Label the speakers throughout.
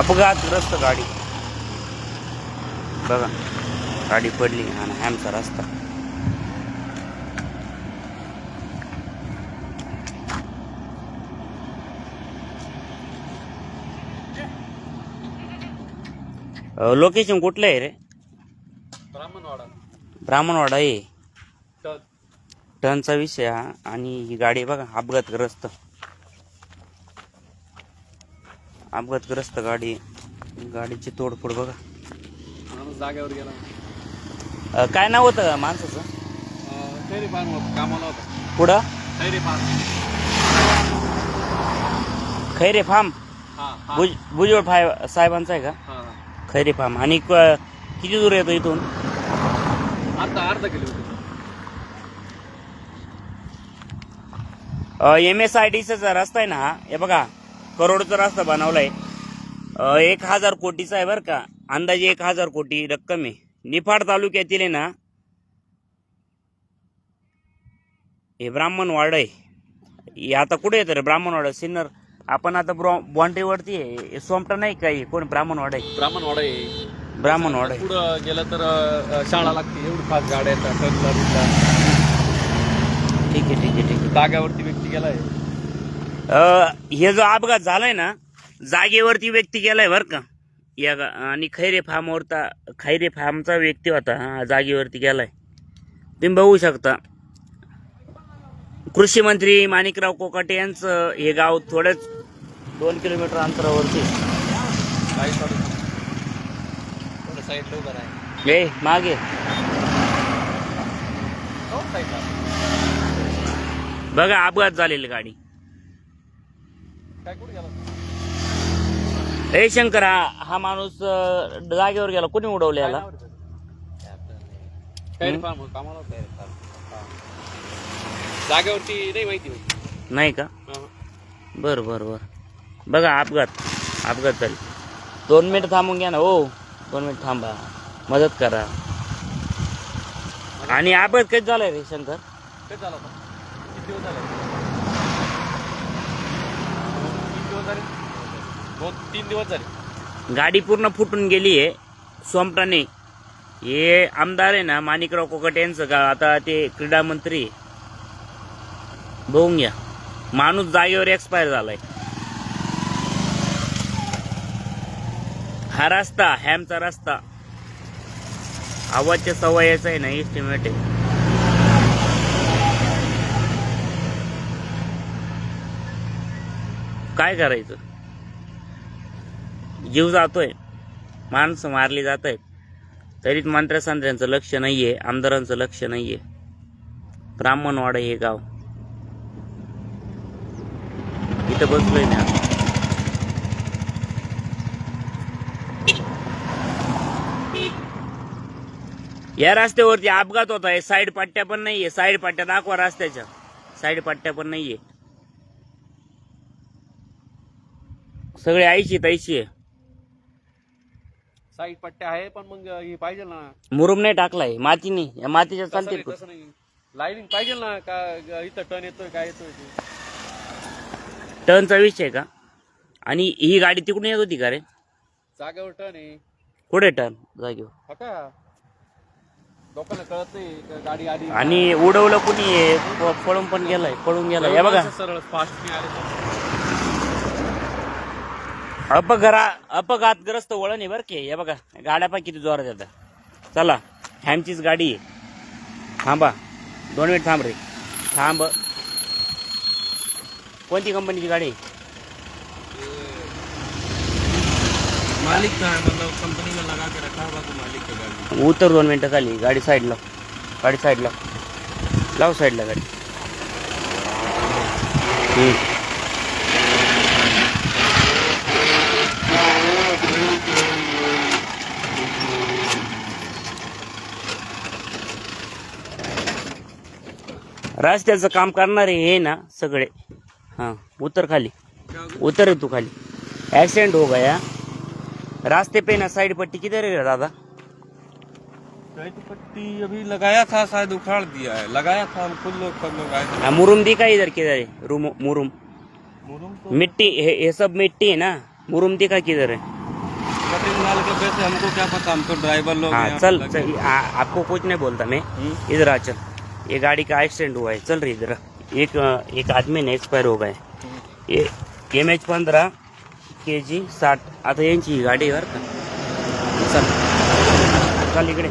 Speaker 1: अपघातग्रस्त गाडी. बघा गाडी पडली आणि हॅमचा रस्ता. लोकेशन कुठलं आहे रे?
Speaker 2: ब्राह्मणवाडा.
Speaker 1: ब्राह्मणवाडा आहे. टनचा विषय हा. आणि ही गाडी बघा अपघातग्रस्त. अपघातग्रस्त गाडी गाडीची तोडफोड बघा.
Speaker 2: माणूस जागेवर गेला.
Speaker 1: अ, काय नाव होतं माणसाचं?
Speaker 2: खैरी फार्म होता कामाला होता.
Speaker 1: पुढं
Speaker 2: खैरी फार्म
Speaker 1: खैरे फार्म?
Speaker 2: हा हा.
Speaker 1: भुज भुजबळ फाय साहेबांचा आहे का?
Speaker 2: हा
Speaker 1: खैरे फार्म. आणि क- किती दूर येतो इथून?
Speaker 2: आता अर्धा किलो होते
Speaker 1: एम एस आय डी चा रस्ता आहे ना हा हे बघा. करोडचा रस्ता बनवलाय. अ, एक हजार कोटीचा आहे बरं का. अंदाजे एक हजार कोटी रक्कम आहे. निफाड तालुक्यातील आहे ना हे ब्राह्मणवाड आहे. हे आता कुठे येतं रे ब्राह्मणवाड सिन्नर. आपण आता बॉन्ड्रीवरती आहे. सोमटा नाही काही कोण ब्राह्मणवाड आहे?
Speaker 2: ब्राह्मणवाडा आहे.
Speaker 1: ब्राह्मणवाड आहे.
Speaker 2: पुढं गेलं तर शाळा लागते. एवढी फास्ट गाड्या.
Speaker 1: ठीक आहे ठीक आहे ठीक आहे.
Speaker 2: जाग्यावरती व्यक्ती गेलाय.
Speaker 1: अ, हे जो अपघात झालाय ना जागेवरती व्यक्ती गेलाय बर का. या गा- आणि खैरे फार्मवरता खैरे फार्मचा व्यक्ती होता हा जागेवरती गेलाय. तुम्ही बघू शकता. कृषी मंत्री माणिकराव कोकाटे यांचं हे गाव थोडंच दोन किलोमीटर अंतरावरती. मागे.
Speaker 2: हो, साईडला
Speaker 1: बघा अपघात झालेली गाडी.
Speaker 2: काय कुठे गेला
Speaker 1: ए शंकर हा माणूस जागेवर गेला. कोणी उडवले याला.
Speaker 2: जागेवरती नाही माहिती होती.
Speaker 1: नाही का. बर बर बर. बघा अपघात. अपघात झाली. दोन मिनिट थांबून घ्या ना हो. दोन मिनिट थांबा. मदत करा. आणि अपघात कधी झालाय रे शंकर?
Speaker 2: काय झालं किती दिवस झाले? दिवस झाले? दोन तीन दिवस झाले.
Speaker 1: गाडी पूर्ण फुटून गेली आहे. सोमटाने हे आमदार आहे ना माणिकराव कोकट यांचं का आता ते क्रीडा मंत्री आहे. बघून घ्या. माणूस जागेवर एक्सपायर झालाय. हा रस्ता हॅमचा रस्ता. आवाजच्या सवयाचा आहे ना एस्टिमेट आहे. काय करायचं? जीव जातोय. माणसं मारली जात आहेत तरीच मंत्र्यासंत्र्यांचं लक्ष नाहीये आमदारांचं लक्ष नाहीये. ब्राह्मणवाडा हे गाव. इथं बसलोय ना या रस्त्यावरती अपघात होत आहे. साईड पट्ट्या पण नाहीये. साईड पट्ट्या दाखवा रस्त्याच्या. साईड पट्ट्या पण नाहीये. सगळे ऐशी तैशी आहे.
Speaker 2: साईड पट्ट्या आहे पण मग हे पाहिजे ना.
Speaker 1: मुरुम नाही टाकलाय मातीने या मातीच्या
Speaker 2: तसं
Speaker 1: चालते
Speaker 2: नाही, तसं नाही. लाईनिंग पाहिजे ना का ग- इथं टर्न येतोय काय येतोय ते.
Speaker 1: टर्नचा विषय का? आणि ही गाडी तिकडून येत होती का रे?
Speaker 2: जागेवर टर्न आहे.
Speaker 1: कुठे टर्न जागेवर.
Speaker 2: हा का? लोकांना कळत नाही का गाडी आली.
Speaker 1: आणि उडवलं कुणी प- पळून पण गेलाय पळून गेलाय. हे बघा.
Speaker 2: सरळ फास्ट नाही आले तर.
Speaker 1: अपघरा अपघातग्रस्त वळण आहे बरं की. हे बघा गाड्या पण किती जोरात येतात. चला हॅमचीच गाडी आहे. थांबा दोन मिनिट थांब रे. थांब. कोणती कंपनीची गाडी
Speaker 2: मालिक का है मतलब कंपनी में लगा के रखा हुआ तो मालिक का गाड़ी.
Speaker 1: उतर दोन मिनिटं खाली गाडी साईडला. गाडी साईडला. लाव साईडला गाडी. हम्म. रस्त्याचं काम करणारे हे ना सगळे. हां उतर खाली. उतर तू खाली. एक्सीडेंट हो गया. रास्ते पे ना साइड पट्टी किधर है दादा?
Speaker 2: तो पट्टी अभी लगाया था शायद उखाड़ दिया है। लगाया था हम खुद लोग सब लोग आए थे।
Speaker 1: हाँ, मुरुम दिखा इधर किधर है? रूम मुरुम।
Speaker 2: मुरुम तो
Speaker 1: मिट्टी ये ये सब मिट्टी है ना? मुरुम दिखा किधर है?
Speaker 2: माल के वैसे हमको क्या पता? हम तो ड्राइवर लोग हैं
Speaker 1: चल चल। आ, आपको कुछ नहीं बोलता मैं। इधर आ चल। ये गाड़ी का एक्सीडेंट हुआ है। चल रही इधर एक एक आदमी ने एक्सपायर हो गए। ये एम एच पंधरा के जी साठ आता यांची ही गाडी आहे का। चल। चल इकडे।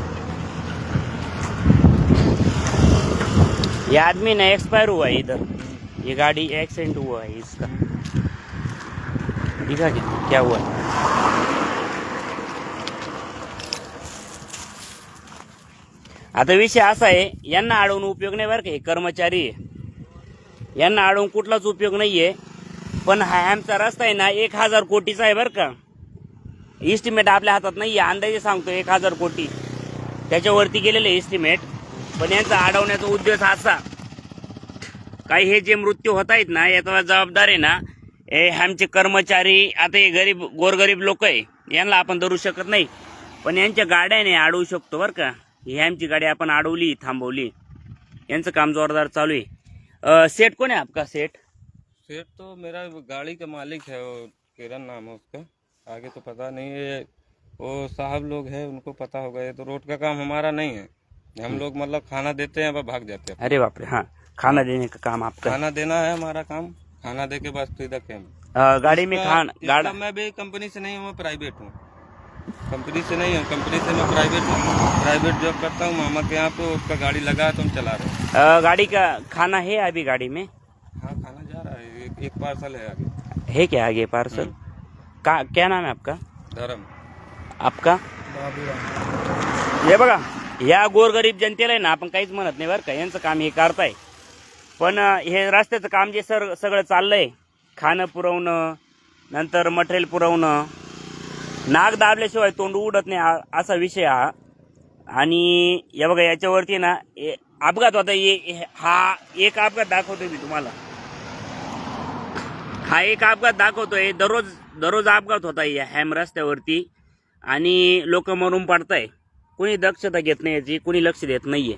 Speaker 1: ये आदमी ने एक्सपायर हुआ है इधर। ये गाड़ी एक्सीडेंट हुआ है इसका। दिखा क्या क्या हुआ? है आता विषय असा आहे यांना अडवून उपयोग नाही बरं का हे कर्मचारी. आहे यांना अडवून कुठलाच उपयोग नाही आहे पण हा आमचा रस्ता आहे ना एक हजार कोटीचा आहे बरं का. इस्टिमेट आपल्या हातात नाही आहे अंदाजे सांगतो एक हजार कोटी. त्याच्यावरती गेलेले इस्टिमेट पण यांचा अडवण्याचा उद्देश असा काही हे जे मृत्यू होत आहेत ना याचा जबाबदार आहे ना हे आमचे कर्मचारी आता हे गरीब गोरगरीब लोक आहे यांना आपण धरू शकत नाही. पण यांच्या गाड्याने अडवू शकतो बरं का. ही आमची गाडी आपण अडवली थांबवली. यांचं काम जोरदार चालू आहे. अं, सेट कोण आहे आपका सेट?
Speaker 2: सेठ तो मेरा गाड़ी का मालिक है वो किरण नाम है उसका. आगे तो पता नहीं है वो साहब लोग हैं उनको पता होगा ये तो रोड का काम हमारा नहीं है. हम लोग मतलब खाना देते हैं बस भाग जाते हैं.
Speaker 1: अरे बापरे हाँ खाना देने का काम आपका.
Speaker 2: खाना देना है हमारा काम खाना दे के बस सीधा कैम
Speaker 1: अं, गाड़ी में खान गाड़ा
Speaker 2: मैं भी कंपनी से नहीं हूँ मैं प्राइवेट हूँ. कंपनी से नहीं हूँ कंपनी से मैं प्राइवेट प्राइवेट जॉब करता हूँ मामा के यहाँ पे उसका गाड़ी लगा है तो हम चला रहे हैं।
Speaker 1: गाड़ी का खाना है अभी गाड़ी में?
Speaker 2: हाँ खाना जा रहा है एक, एक पार्सल है आगे
Speaker 1: है क्या आगे पार्सल का क्या नाम है आपका?
Speaker 2: धर्म।
Speaker 1: आपका? हे बघा या गोरगरीब जनतेला आहे ना आपण काहीच म्हणत नाही बरं का यांचं काम हे करताय पण हे रस्त्याचं काम जे सर सगळं चाललंय खाणं पुरवणं नंतर मटेरियल पुरवणं नाक दाबल्याशिवाय तोंड उडत नाही असा विषय हा. आणि या बघा याच्यावरती ना अपघात होता ये- हे- एक अपघात दाखवतोय मी तुम्हाला. हा एक अपघात दाखवतोय. दररोज दररोज अपघात होता या हॅम रस्त्यावरती. आणि लोक मरून पडताय. कोणी दक्षता घेत नाही याची कोणी लक्ष देत नाहीये.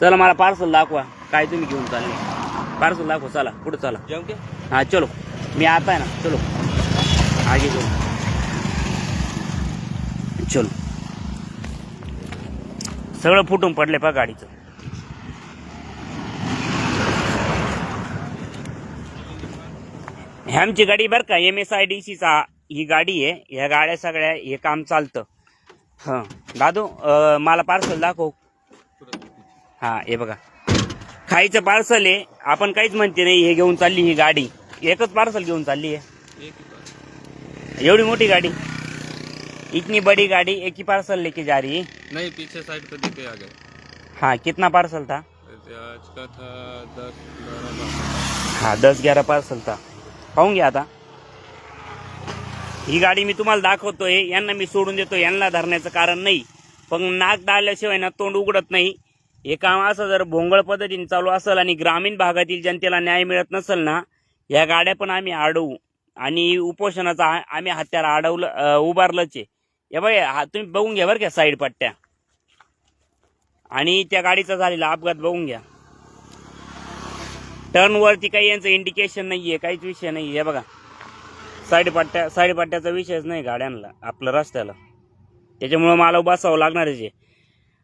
Speaker 1: चला मला पार्सल दाखवा. काय तुम्ही घेऊन चालले? पार्सल दाखवा चला. पुढे चला. हाँ चलो. मैं आता है ना चलो. आगे चलो. चलो. सगळं फुटून पडले पा गाडीचं. ही आमची गाडी बरं का एम एस आय डी सीचा ही गाडी आहे. ह्या गाड्या सगळ्या हे काम चालतं. हां. दादू मला पार्सल दाखव. हा हे बघा. खायचं पार्सल आहे. आपण काहीच म्हणते नाही हे घेऊन चालली ही गाडी. एकच पार्सल घेऊन चालली आहे. एवढी मोठी गाड़ी. इतनी बड़ी गाड़ी एक ही पार्सल लेके जा रही है?
Speaker 2: नहीं पीछे साइड पे दिखे आ गए
Speaker 1: हाँ कितना पार्सल था?
Speaker 2: आज का था दस ग्यारह।
Speaker 1: हाँ दस ग्यारह पार्सल था। पाहून घ्या आता? ही गाडी मी तुम्हाला दाखवतोय यांना मी सोडून देतो यांना धरण्याचं कारण नाही. पण नाक डाळल्याशिवाय ना तोंड उघडत नाही. हे काम असं जर भोंगळ पद्धतीने चालू असेल आणि ग्रामीण भागातील जनतेला न्याय मिळत नसेल ना या गाड्या पण आम्ही अडवू आणि उपोषणाचा आम्ही हत्यार अडवलं उभारलंच आहे. हे बघ हा तुम्ही बघून घ्या बरं का साईड पट्ट्या. आणि त्या गाडीचा झालेला अपघात बघून घ्या. टर्नवरती काही यांचं इंडिकेशन नाहीये काहीच विषय नाही आहे बघा. साईड पट्ट्या साईड पट्ट्याचा विषयच नाही गाड्यांना आपलं रस्त्याला. त्याच्यामुळं मला बसावं लागणारच आहे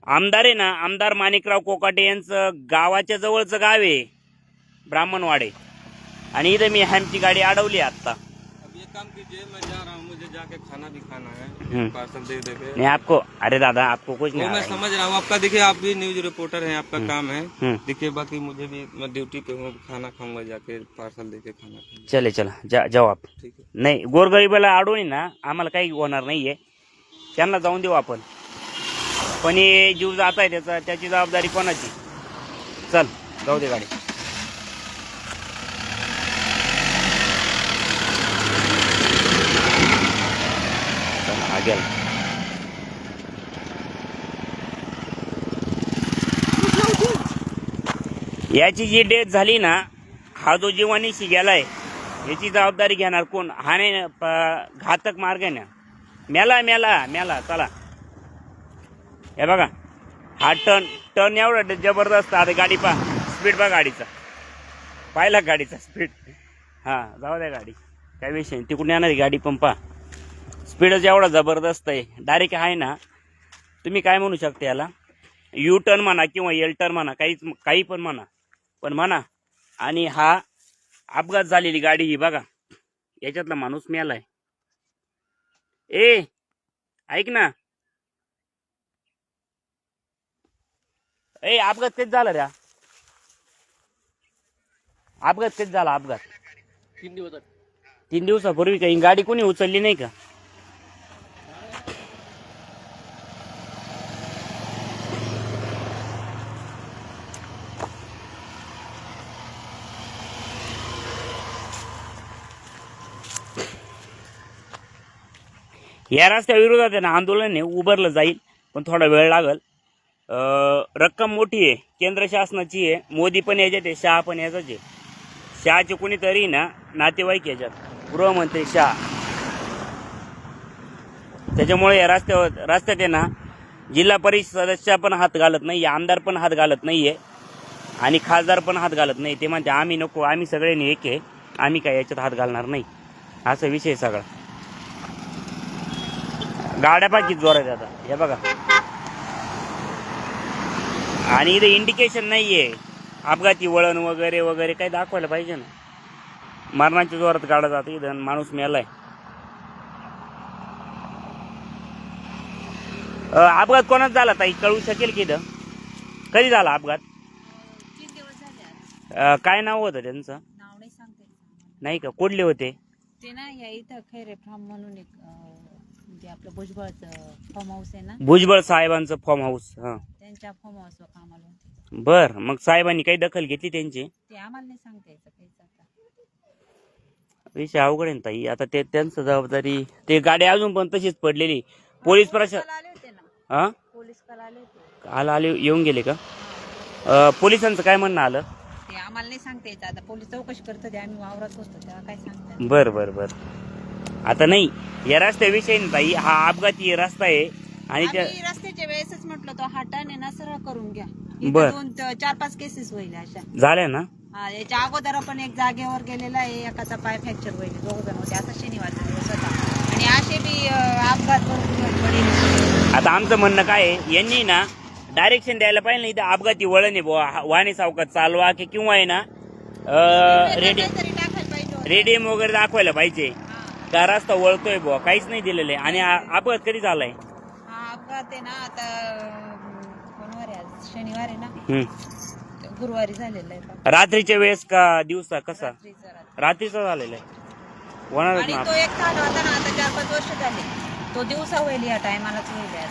Speaker 1: आमदार आहे ना आमदार माणिकराव कोकाटे यांचं गावाच्या जवळचं गाव आहे ब्राह्मणवाडे. आणि इथं मी हॅमची गाडी अडवली आत्ता.
Speaker 2: हूँ जाके खाना भी खाना
Speaker 1: हम्म।
Speaker 2: है पार्सल दे दे
Speaker 1: नहीं आपको अरे दादा आपको कुछ नहीं
Speaker 2: मैं
Speaker 1: है।
Speaker 2: समझ रहा हूँ आपका देखिए आप भी न्यूज़ रिपोर्टर हैं आपका काम है।
Speaker 1: हम्म,
Speaker 2: देखिए बाकी मुझे भी मैं ड्यूटी पे हूँ खाना खाऊँगा जाके पार्सल दे के खाना
Speaker 1: चले चला जा जाऊ आप।
Speaker 2: ठीक है।
Speaker 1: नाही गोरगरीबाला अडवणी ना आम्हाला काही होणार नाहीये। त्यांना जाऊन देऊ आपण। पण हे जीव जात आहे त्याचा त्याची जबाबदारी कोणाची? चल जाऊ दे गाडी. लागेल. याची जी डेथ झाली ना हा जो जीवानीशी गेलाय याची जबाबदारी घेणार कोण? हा नाही घातक मार्ग आहे ना. मेला मेला मेला चला. हे बघा. हा टर्न टर्न एवढा जबरदस्त आता गाडी पा स्पीड पा गाडीचा. पाहिला गाडीचा स्पीड? हा जाऊ द्या गाडी. काय विषय नाही. तिकडून येणार गाडी पण पा स्पीडच एवढा जबरदस्त आहे. डायरेक्ट आहे ना. तुम्ही काय म्हणू शकता याला? यू टर्न म्हणा किंवा एल टर्न म्हणा काहीच काही पण म्हणा. पण म्हणा. आणि हा अपघात झालेली गाडी ही बघा. याच्यातला माणूस मेलाय ए ऐक ना. ए अपघात कधी झाला रे? अपघात कधी झाला अपघात?
Speaker 3: तीन दिवस
Speaker 1: तीन दिवसापूर्वी काही गाडी कोणी उचलली नाही का? या रस्त्याविरोधात आहे ना आंदोलन हे उभारलं जाईल पण थोडा वेळ लागल. रक्कम मोठी आहे केंद्र शासनाची आहे मोदी पण याच्यात आहे शहा पण याचाच आहे. शहाचे कोणीतरी ना नातेवाईक याच्यात गृहमंत्री शहा. त्याच्यामुळे या रस्त्यावर रस्त्यात आहे ना जिल्हा परिषद सदस्य पण हात घालत नाही आमदार पण हात घालत नाही आहे आणि खासदार पण हात घालत नाही. ते म्हणते आम्ही नको आम्ही सगळ्यांनी एक आहे आम्ही काय याच्यात हात घालणार नाही. असा विषय सगळा. गाड्या पाकीत जोरात आता. हे बघा. आणि इथे इंडिकेशन नाहीये. अपघाती वळण वगैरे वगैरे काही दाखवायला पाहिजे ना. मरणाच्या जोरात गाडा जातो इथं माणूस मेलाय. अपघात कोणाच झाला ताई? कळू शकेल की इथं? कधी झाला अपघात? काय नाव होतं त्यांचं?
Speaker 4: नाव नाही सांगते
Speaker 1: नाही का? कुठले होते?
Speaker 4: ते ना या इथं खैरे फार्म म्हणून एक अं, आपलं भुजबळचं फार्म हाऊस आहे ना?
Speaker 1: भुजबळ साहेबांचं फॉर्म हाऊस हा.
Speaker 4: त्यांच्या फार्म हाऊसवर कामाला होते.
Speaker 1: बर मग साहेबांनी काही दखल घेतली त्यांची?
Speaker 4: ते आम्हाला नाही सांगता यायचं काहीच आता.
Speaker 1: विषय अवघड आहे ना ताई. आता ते त्यांचं जबाबदारी ते गाडी अजून पण तशीच पडलेली. पोलीस प्रशासन
Speaker 4: काल आले होते ना?
Speaker 1: हा?
Speaker 4: पोलीस काल आले होते.
Speaker 1: काल आले येऊन गेले का? अ, पोलिसांचं काय म्हणणं आलं?
Speaker 4: ते आम्हाला नाही सांगता यायचं. आता पोलीस चौकशी करतात आम्ही वावरात बसतो तेव्हा काय सांगतात
Speaker 1: बर बर बर. आता नाही. या रस्त्याविषयी ना ताई हा अपघाती रस्ता आहे. आणि त्या
Speaker 4: आम्ही रस्त्याच्या वेळेसच म्हटलं तो हाटाने ना सरळ करून घ्या.
Speaker 1: बर.
Speaker 4: दोन चार पाच केसेस होईल अशा.
Speaker 1: झाल्या ना?
Speaker 4: हा याच्या अगोदर पण एक जागेवर गेलेला आहे एकाचा पाय फ्रॅक्चर होईल दोघ जण होते. आता शनिवारचा दिवस होता आणि असे बी अं, अपघात भरपूर पडेल.
Speaker 1: आता आमचं म्हणणं काय आहे यांनी ना डायरेक्शन द्यायला पाहिजे ना इथं अपघाती वळण आहे बुवा. वाणी सावकाश चालवा की किंवा आहे ना रेडी
Speaker 4: काहीतरी टाकायला पाहिजे होतं.
Speaker 1: रेडियम वगैरे दाखवायला पाहिजे.
Speaker 4: हा.
Speaker 1: का रस्ता वळतोय बुवा काहीच नाही दिलेलं. आहे आणि हा अपघात कधी झालाय?
Speaker 4: हा अपघात आहे ना आता अं, कोणवार आहे आज? शनिवार आहे ना?
Speaker 1: हम्म.
Speaker 4: गुरुवारी झालेला आहे.
Speaker 1: रात्रीच्या वेळेस का दिवसा? कसा?
Speaker 4: रात्रीचा रात्री.
Speaker 1: रात्रीचा झालेला आहे. होणारच
Speaker 4: आणि
Speaker 1: ना
Speaker 4: तो एक झाला होता ना आता चार पाच वर्ष झाले. तो दिवसा होईल या टायमालाच होईल आज.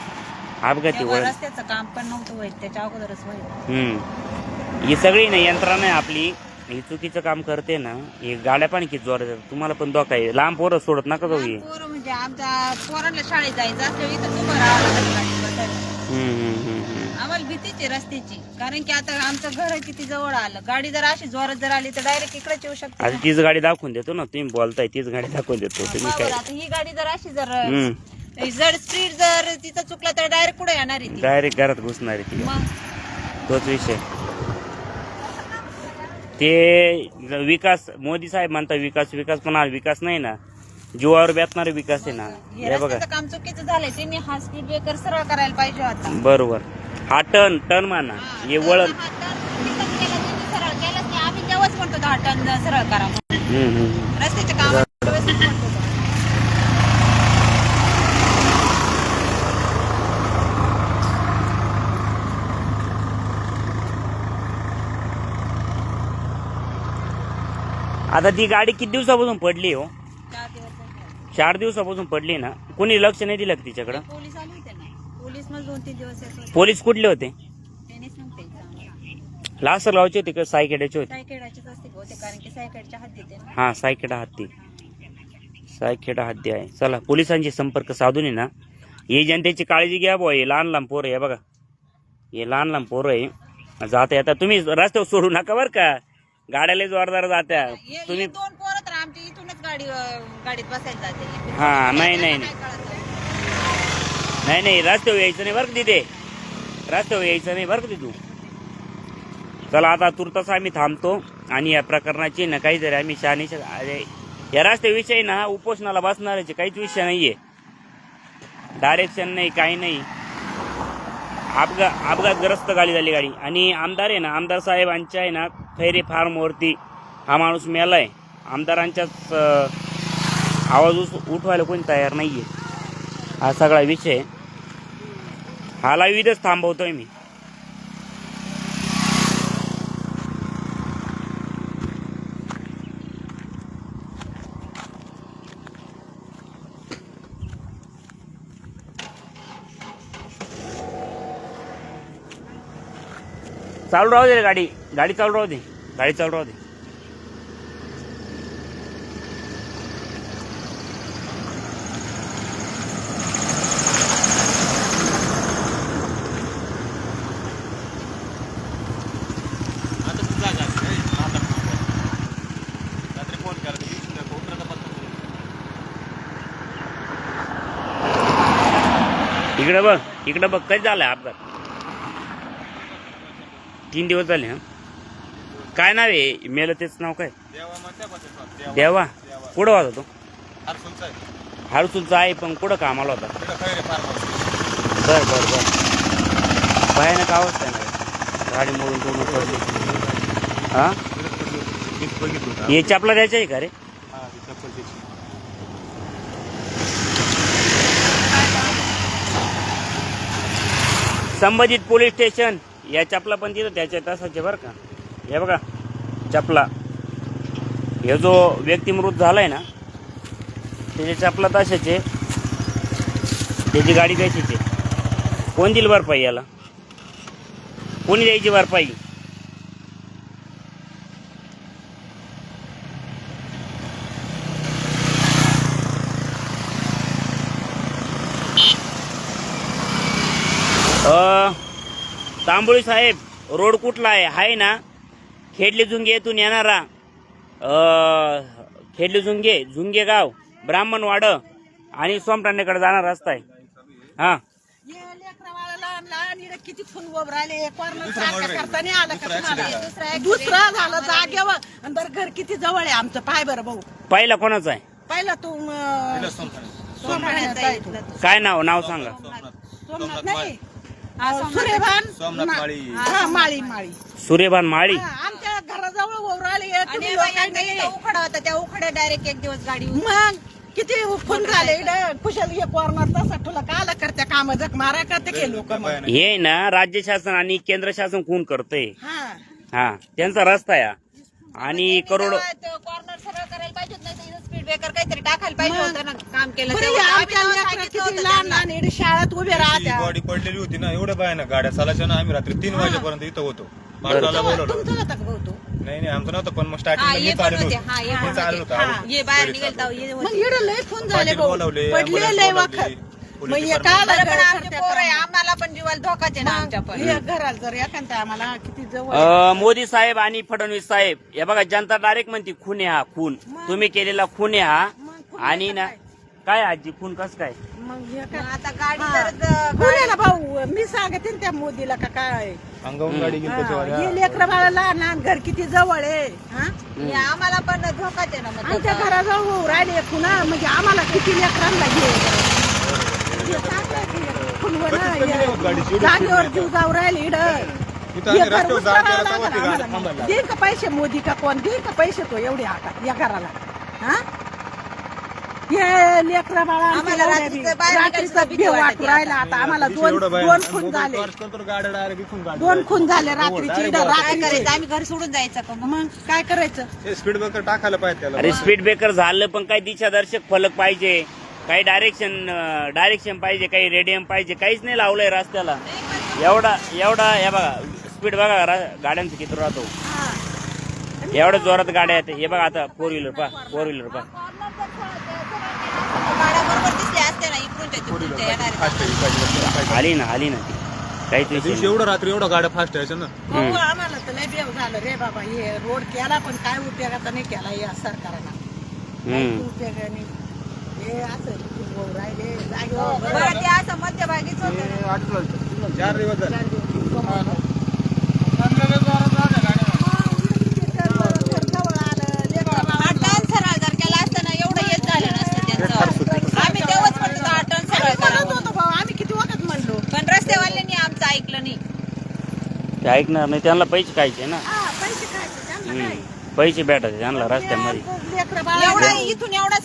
Speaker 1: अपघाती
Speaker 4: तेव्हा रस्त्याचं काम पण नव्हतं होईल त्याच्या अगोदरच होईल.
Speaker 1: हम्म. ही सगळी ना यंत्रणा आहे आपली. ही चुकीचं काम करते ना ही गाड्या पण किती जोरात येतात. तुम्हाला पण धोका आहे. लांब पोरं सोडत नका जाऊ ही.
Speaker 4: पोरं म्हणजे आमच्या पोरांना शाळेत जायचं असल्यावर इथं उभं राहावं लागतं गाडीत बसायला.
Speaker 1: हम्म, हम्म, हम्म, हम्म.
Speaker 4: आम्हाला भीतीच आहे रस्त्याची. कारण की आता आमचं घर किती जवळ आलं. गाडी जर अशी जोरात जर आली तर डायरेक्ट इकडेच येऊ शकते
Speaker 1: आता तीच गाडी दाखवून देतो ना तुम्ही बोलताय तीच गाडी दाखवून देतो. तुम्ही काय?
Speaker 4: आता ही गाडी जर अशी जर
Speaker 1: हम्म.
Speaker 4: जर स्पीड जर तिचं चुकलं तर डायरेक्ट पुढे येणार आहे ती.
Speaker 1: डायरेक्ट घरात घुसणार आहे ती.
Speaker 4: मग?
Speaker 1: तोच विषय. ते विकास मोदी साहेब म्हणतात विकास विकास पण हा विकास नाही ना. जीवावर बेतणारा विकास आहे ना.
Speaker 4: हे
Speaker 1: बघा.
Speaker 4: रस्त्याचं काम चुकीचं झालंय त्यांनी हा स्पीड ब्रेकर सरळ करायला पाहिजे होता.
Speaker 1: बरोबर. हा टर्न टर्न म्हणा. हे वळण.
Speaker 4: हा turn तिथंच केला त्यांनी सरळ केलंच नाही. आम्ही तेव्हाच म्हणतो हा सरळ करा म्हणून.
Speaker 1: हम्म, हम्म.
Speaker 4: म्हणतो
Speaker 1: आता ती गाडी किती दिवसापासून पडली हो?
Speaker 4: चार दिवस
Speaker 1: चार दिवसापासून पडली ना. कोणी लक्ष नाही दिलं का तिच्याकडं?
Speaker 4: पोलीस आले होते ना पोलीस मग दोन तीन दिवस येत होते
Speaker 1: पोलीस कुठले होते?
Speaker 4: त्यांनीच नव्हते इथं आम्हाला.
Speaker 1: लासर लावचे होते का? सायकेडाचे होते?
Speaker 4: असते कारण की सायकेडच्या हात देते ना
Speaker 1: हा सायखेडा हत्ती. सायखेडा हत्ती आहे. चला पोलिसांशी संपर्क साधून आहे ना. ही जनतेची काळजी घ्या बुवा हे लहान लहान पोरं आहे बघा. हे लहान लहान पोरं आहे. जाता येता तुम्ही रस्त्यावर सोडू नका बरं का. गाड्याला जोरदार जात्या.
Speaker 4: हे- हे
Speaker 1: तुम्ही
Speaker 4: दोन पोरं तर आमची इथूनच गाडी अं, गाडीत बसायला जाते.
Speaker 1: हा, नाही, नाही,
Speaker 4: त्यांना काय कळतं?
Speaker 1: नाही. नाही रस्त्यावर यायचं नाही बरं का तिथे? रस्त्यावर यायचं नाही बरं का तिथू चला आता तुर्तास आम्ही थांबतो आणि या प्रकरणाची ना काहीतरी आम्ही शहानिशा अरे या रस्त्याविषयी ना उपोषणाला बसणाऱ्याचे काहीच विषय नाहीये. डायरेक्शन नाही काही नाही. अपघात अपघातग्रस्त गाडी झाली गाडी. आणि आमदार आहे ना आमदार साहेबांच्या आहे ना खैरे फार्मवरती हा माणूस मेलाय. आमदारांच्याच आवाज उस- उठवायला कोणी तयार नाही आहे हा सगळा विषय. आहे. हा लाईव्हच थांबवतोय मी. चालू राहू दे रे गाडी. गाडी चालू राहू दे. गाडी चालू राहू दे. इकडे बघ इकडे बघ कधी झालाय अपघात? तीन दिवस झाले हा. काय नाव आहे? मेलं तेच नाव काय? देवा कुठं होता तो? हरसूलचा आहे. पण कुठं कामाला होता? बर बर बर. भयानक अवस्था आहे ना गाडी मोडून पडली. हा? हे चपला द्यायचं आहे का रे? संबंधित पोलीस स्टेशन. या चपला पण तिथं त्याच्या तासाचे बरं का. हे बघा चपला. हे जो व्यक्ती मृत झालाय ना त्याचे चपला ताशाचे. त्याची गाडी कशाची कोण दिली भरपाई याला? कोणी द्यायची भरपाई अ, तांबोळी साहेब रोड कुठला आहे? आहे ना? खेडली झुंगे येथून येणारा खेडली झुंगे झुंगे गाव ब्राह्मणवाड आणि सोमटाण्याकडे जाणारा रस्ता आहे. हा.
Speaker 3: किती फुल राहिले करता नाही आलं का दुसरं झालं जागेवर. बरं घर किती जवळ आहे आमचं? पाय बरं भाऊ.
Speaker 1: पहिला कोणाचा आहे?
Speaker 3: पहिला तू.
Speaker 1: काय नाव? नाव सांगा.
Speaker 3: सोमनाथ नाही? सुरेभान हा माळी माळी.
Speaker 1: सूर्यभान माळी?
Speaker 3: हा, आमच्या घराजवळ
Speaker 4: आणि इथं उखाडा होता त्या उखाड्या डायरेक्ट एक दिवस गाडी
Speaker 3: मग किती फुल झाले इकडे कुशल ये कॉर्नर तसा तुला काला करते काम जग मारा करते के लोक
Speaker 1: हे ना राज्य शासन आणि केंद्र शासन खून करते
Speaker 3: हा.
Speaker 1: हा त्यांचा रस्ता आहे हा. आणि करोड
Speaker 4: कॉर्नर सरळ करायला पाहिजे होत नाही स्पीड ब्रेकर काहीतरी टाकायला पाहिजे
Speaker 3: मग.
Speaker 4: होतं ना काम केलं
Speaker 3: बरं,
Speaker 4: तेव्हा.
Speaker 3: या
Speaker 4: आम्ही
Speaker 3: आमच्या
Speaker 4: तेव्हा
Speaker 3: लेकरं
Speaker 4: सांगितलं
Speaker 3: किती
Speaker 4: होतं
Speaker 3: लहान
Speaker 4: त्यांना.
Speaker 3: लहान इकडे शाळेत उभे राहत्या.
Speaker 5: बॉडी पडलेली होती ना एवढ्या बाय ना गाड्या चालायच्या ना आम्ही रात्री तीन वाजेपर्यंत इथं होतो. पाटलाला बोलवलं.
Speaker 3: तुमचं होतं का भाऊ तो?
Speaker 5: नाही नाही आमचं नव्हतं पण मग
Speaker 4: हा
Speaker 5: स्टार्टिंग
Speaker 4: ये
Speaker 5: मी
Speaker 4: पण
Speaker 5: चालत
Speaker 4: होते
Speaker 5: होतो.
Speaker 4: हा ये
Speaker 5: मी
Speaker 4: होते
Speaker 5: होतो.
Speaker 4: हा, बाहेर
Speaker 3: मग. इकडे लय फोन झाले
Speaker 5: पाटील
Speaker 3: भाऊ.
Speaker 5: बोलावले,
Speaker 3: पडले लय
Speaker 5: बोलावली,
Speaker 3: वाखर
Speaker 5: पोलीस
Speaker 3: मग हे
Speaker 5: डिपार्टमेंट
Speaker 3: काला
Speaker 4: बरं पण
Speaker 3: घर
Speaker 4: आमचे
Speaker 3: करत्या
Speaker 4: पोरं आहे
Speaker 3: का?
Speaker 4: आम्हाला पण जीवाला धोकाच आहे ना आमच्या पण
Speaker 3: घराला जर आम्हाला किती जवळ.
Speaker 1: अ, मोदी साहेब आणि फडणवीस साहेब हे बघा जनता डायरेक्ट म्हणते खून आहे हा खून तुम्ही केलेला खून आहे हा आणि ना काय आजी खून कस काय
Speaker 3: मग हे
Speaker 4: मग
Speaker 3: काय?
Speaker 4: आता गाडी
Speaker 3: हा. भाऊ मी सांगते ना त्या मोदीला का काय
Speaker 5: अंगावून गाडी गेली त्याच्यावर
Speaker 3: हे लेकर बाळा लहान लहान घर किती जवळ आहे हा?
Speaker 4: हे आम्हाला पण धोकाच आहे ना मग
Speaker 3: आमच्या. घराजवळ राहिले खुना म्हणजे आम्हाला किती लेकरांना घे जागेवर जीव जाऊ राहिले इड
Speaker 5: इथं
Speaker 3: का पैसे मोदी का कोण देईन का पैसे तो एवढे आता या घराला हा हे लेकरा बाळा
Speaker 4: आम्हाला
Speaker 3: भेव वाटू राहिला आता आम्हाला दोन दोन खून झाले दोन खून झाले रात्रीची इड
Speaker 4: आम्ही घर सोडून जायचं का मग
Speaker 3: काय करायचं
Speaker 5: स्पीड ब्रेकर टाकायला पाहिजे
Speaker 1: अरे स्पीड ब्रेकर झालं पण काय दिशादर्शक फलक पाहिजे. काही डायरेक्शन डायरेक्शन पाहिजे काही रेडियम पाहिजे काहीच नाही लावलंय रस्त्याला. एवढा एवढा हे बघा स्पीड बघा गाड्यांचं किती राहतो. एवढ्या जोरात गाड्या आहेत. हे बघा आता फोर व्हीलर पा फोर व्हीलर पा. आली ना आली ना ती. काहीच.
Speaker 5: एवढं रात्री एवढं गाड्या फास्ट यायच्या ना.
Speaker 3: आम्हाला तर लय बेव झालं रे बाबा. हे रोड केला पण काय उपयोगाचा नाही केला या
Speaker 1: हम्म.
Speaker 3: उपयोग नाही. हो,
Speaker 4: बरं. ते असं जर असतं ना आम्ही तेव्हाच म्हणतो पण आमचं ऐकलं नाही. ते
Speaker 1: ऐकणार नाही त्यांना पैसे खायचे ना.
Speaker 3: पैसे
Speaker 1: भेटायचे त्यांना रस्त्यामध्ये.
Speaker 4: इथून एवढा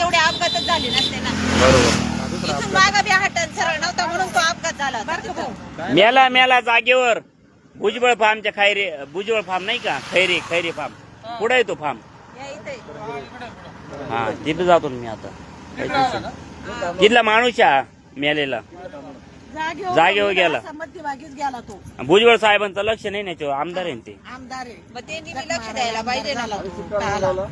Speaker 4: एवढे अपघातच झाले नसते ना.
Speaker 1: बरोबर.
Speaker 4: इथून मागा बी हा टर्न सरळ नव्हता म्हणून तो अपघात झाला होता तिथं.
Speaker 1: मेला मेला जागेवर. भुजबळ फार्मच्या खैरे भुजबळ फार्म नाही का? खैरे खैरे फार्म कुठे आहे तो फार्म
Speaker 4: या इथे.
Speaker 1: हा तिथे जातो ना मी आता. तिथला माणूस आहे हा, मेलेला.
Speaker 3: जागेवर
Speaker 1: जागेवर गेला.
Speaker 3: असा मध्यभागीच गेला तो.
Speaker 1: भुजबळ साहेबांचं लक्ष नाही ना त्याच्यावर आमदार आहे ना ते.
Speaker 3: आमदार आहे.
Speaker 4: मग त्यांनी बी लक्ष द्यायला पाहिजे ना.
Speaker 3: आला.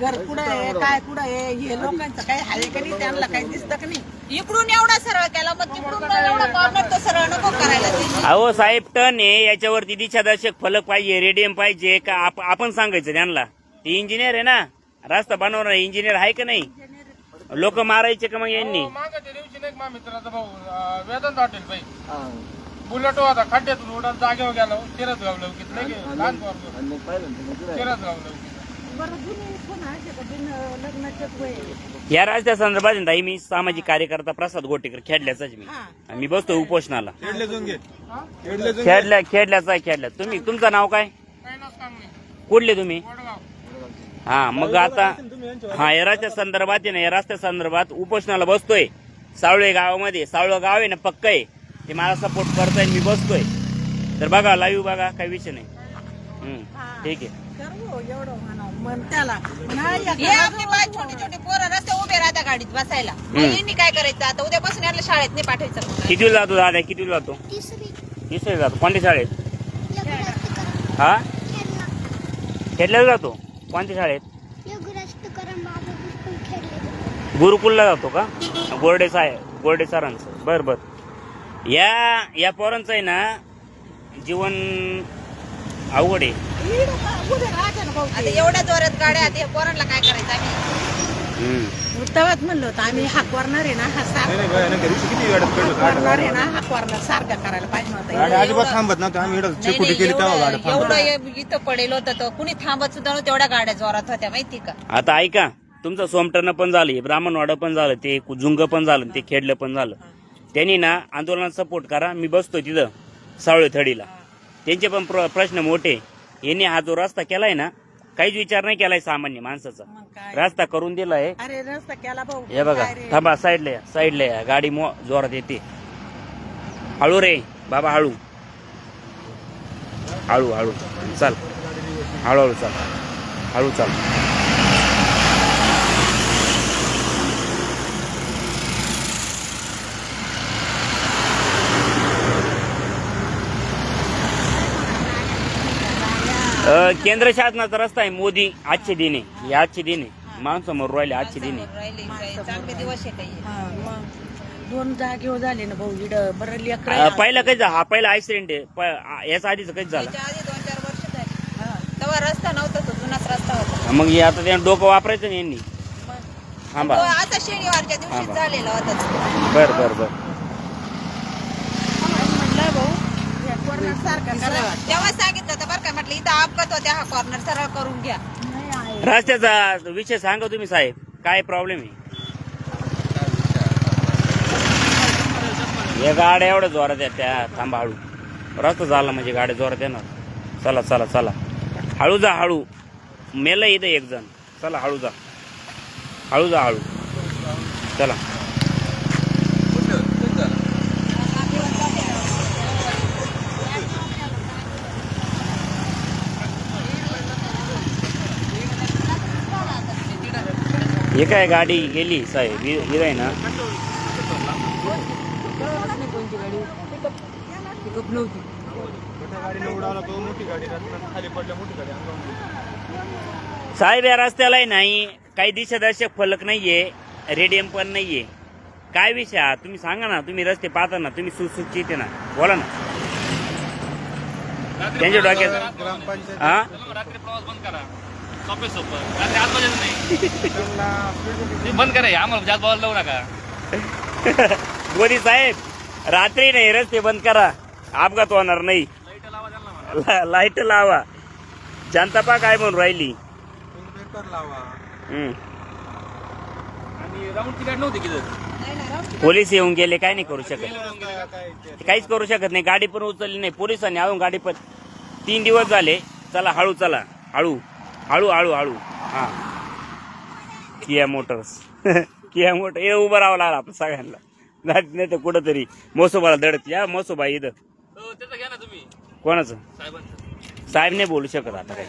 Speaker 3: घर कुठं आहे काय कुठं आहे हे लोकांचं काही आहे का नाही त्यांना काही दिसतं का नाही?
Speaker 4: इकडून एवढा सरळ केला मग तिकडून एवढा कॉर्नर तो सरळ नको करायला.
Speaker 1: अहो साहेब टन आहे. याच्यावरती दिशादर्शक फलक पाहिजे रेडियम पाहिजे का आप- आपण सांगायचं त्यांना? ते इंजिनियर आहे ना. रस्ता बनवणार इंजिनियर आहे का नाही? लोक मारायचे का मग यांनी?
Speaker 6: मागाच्या दिवशी नाही का माझ्या मित्राचा भाऊ अं, वेदांत हॉटेल बाई. बुलेट होता खड्ड्यातून उडत जागेवर गेलो नाही का? लहान पोरगं. चिरत गाव लवकीत.
Speaker 3: बरं जुने कोण आहे का? बिन लग्नाचेच वय
Speaker 1: या रस्त्या संदर्भात आहे ना ताई मी सामाजिक कार्यकर्ता प्रसाद गोटेकर खेडल्याचाच मी.
Speaker 3: हा.
Speaker 1: आणि मी बसतो उपोषणाला. खेडल्या खेडल्याचा आहे खेडल्या. तुम्ही तुमचं नाव काय?
Speaker 6: काही नस काम नाही.
Speaker 1: कुठले तुम्ही?
Speaker 6: वडगाव.
Speaker 1: हा मग आता हा या रस्त्या संदर्भात आहे ना या रस्त्या संदर्भात उपोषणाला बसतोय. सावळे गावामध्ये सावळं गाव आहे ना पक्क आहे. ते मला सपोर्ट करताय मी बसतोय. तर बघा लाईव्ह बघा काही विषय नाही. हम्म, ठीक आहे.
Speaker 3: नाही
Speaker 4: हे आपली बाय छोटे छोटे पोरं रस्ते उभे राहत्या गाडीत बसायला. मग यांनी काय करायचं? आता उद्यापासून याला शाळेत नाही पाठवायचं.
Speaker 1: किती जातो दादा? किती जातो? तिसरी. जातो. कोणत्या शाळेत? हा? खेडल्याला जातो? कोणत्या शाळेत? गुरुकुलला जातो का? गोरडे साहेब गोरडे सरांचं. बर बर. या या पोरांचं आहे ना जीवन अवघड आहे.
Speaker 4: एवढ्या जोरात गाड्या पोरांना काय करायचं आम्ही
Speaker 1: हम्म.
Speaker 3: तेव्हाच म्हणलं होतं आम्ही हाक वरणार आहे ना हा
Speaker 5: नाही
Speaker 3: सारखा आहे ना हाक वरणार सारखा करायला पाहिजे होता.
Speaker 5: गाड्या अजिबात थांबत नव्हत्या आम्ही इकडं
Speaker 4: नाही,
Speaker 5: चिकुटी
Speaker 4: नाही,
Speaker 5: केली तेव्हा गाड्या
Speaker 4: एवढं
Speaker 5: थांबत
Speaker 4: एवढं हे इथं पडेल होतं तर कुणी थांबत सुद्धा नव्हतं तेवढ्या गाड्या जोरात होत्या माहिती का?
Speaker 1: आता ऐका तुमचं सोमटणं पण झालं ब्राह्मणवाडा पण झालं ते झुंग पण झालं ते खेडलं पण झालं. त्यांनी ना आंदोलनात सपोर्ट करा मी बसतो तिथं सावळे थडीला त्यांचे पण प्र- प्रश्न मोठे. यांनी हा जो रस्ता केलाय ना काहीच विचार नाही केलाय सामान्य माणसाचा.
Speaker 3: मग काय?
Speaker 1: रस्ता करून दिलाय.
Speaker 3: अरे रस्ता केला भाऊ.
Speaker 1: हे बघा
Speaker 3: काय रे?
Speaker 1: थांबा साईडला या साईडला. या गाडी मो जोरात येते. हळू रे बाबा हळू. हळू हळू. चाल. हळूहळू चाल. हळू चाल. केंद्र शासनाचा रस्ता आहे मोदी आजचे दिन आहे. हे आजचे दिन आहे. माणसामोर राहिले आजचे दिन आहे.
Speaker 4: राहिले चांगले दिवस आहे काही
Speaker 3: हा, मग दोन जागेवर झाले ना भाऊ इड. बरं लेकर
Speaker 1: अ, पहिला काही हा पहिला ऍक्सिडेंट आहे. प- आ- याचा आधीच काही झाला?
Speaker 4: त्याच्या आधी दोन चार वर्ष झाली. तेव्हा रस्ता नव्हता तो जुनाच रस्ता होता.
Speaker 1: मग हे आता त्यानं डोकं वापरायचं नाही यांनी. थांबा.
Speaker 4: तो आता शनिवारच्या दिवशी
Speaker 1: थांबा.
Speaker 4: झालेला होता तो.
Speaker 1: बर बर बर.
Speaker 3: म्हटलं भाऊ. या सारखा
Speaker 4: तेव्हा सांगितलं होतं बरं का? म्हटलं इथं अपघात होत्या. हा कॉर्नर सरळ करून घ्या.
Speaker 1: रस्त्याचा विषय सांगा तुम्ही साहेब. काय प्रॉब्लेम आहे? या गाड्या एवढ्या जोरात आहेत त्या थांबा हळू. रस्ता झाला म्हणजे गाड्या जोरात येणार. चला चला चला. हळू जा हळू. मेलं इथं एक जण. चला हळू जा. हळू जा हळू. चला. हे काय गाडी गेली साहेब. हिरं आहे ना. साहेब या रस्त्याला आहे नाही. काही दिशादर्शक फलक नाहीये. रेडियम पण नाहीये. काय विषय हा? तुम्ही सांगा ना. तुम्ही रस्ते पाहता ना. तुम्ही आहे ना. बोला ना. त्यांच्या डोक्यात हा?
Speaker 6: सोपे सोपं रात्री आठ वाजेच नाही. ते बंद करा हे आम्हाला जास्त बॉल लावू नका.
Speaker 1: मोदी साहेब रात्री नाही रस्ते बंद करा. अपघात होणार नाही. ला- लाइट लावा. जनता पा काय म्हणून राहिली.
Speaker 5: पेपर लावा.
Speaker 1: हम्म.
Speaker 6: आणि राऊंडची गाडी नव्हती किती
Speaker 1: पोलीस येऊन गेले काय नाही करू शकत. ते. काहीच करू शकत नाही. गाडी पण उचलली नाही. पोलिसांनी अजून गाडी पण तीन दिवस झाले. चला हळू चला. हळू. हळू हळू हळू. हा. KIA Motors. किया मोटर हे उभं राहावं लागलं आपण सगळ्यांना. जात नाही तर कुठंतरी मोसोबाला दडत या मोसोबा इथं.
Speaker 6: त्याचं घ्या ना तुम्ही.
Speaker 1: कोणाचं?
Speaker 6: साहेबांचं.
Speaker 1: साहेब नाही बोलू शकत आता
Speaker 6: काय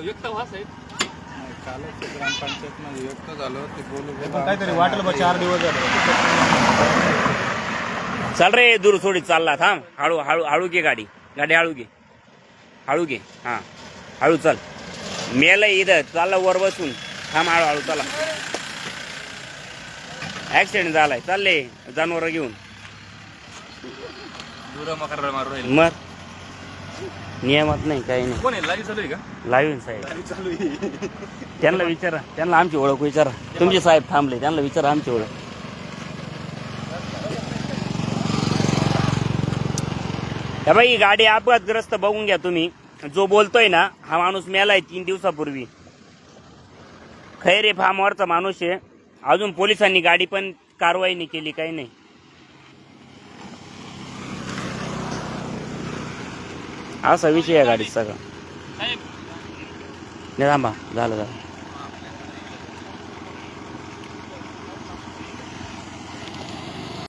Speaker 6: व्यक्त व्हा साहेब.
Speaker 5: ते पण काहीतरी वाटलं बा चार दिवस झाले.
Speaker 1: चाल रे दूर थोडी चालला थांब. हळू हळू हळू घे गाडी. गाडी हळू घे. हळू घे. हा. हळू चल. मेलं इथं. चालला वर बसून. थांब हळू हळू चला. ऍक्सिडेंट झालाय. चालले. जनावर घेऊन. मग नियमात नाही काही नाही. लावीन साहेब. त्यांना विचारा. त्यांना आमची ओळख विचारा. तुमचे साहेब थांबले. त्यांना विचारा आमची ओळख. बाई ही गाडी अपघातग्रस्त बघून घ्या तुम्ही. जो बोलतोय ना हा माणूस मेलाय तीन दिवसापूर्वी. खैरे फार्मवरचा माणूस आहे. अजून पोलिसांनी गाडी पण कारवाई नाही केली काही नाही. असा विषय आहे गाडीचा सगळा. नाही थांबा. झालं झालं.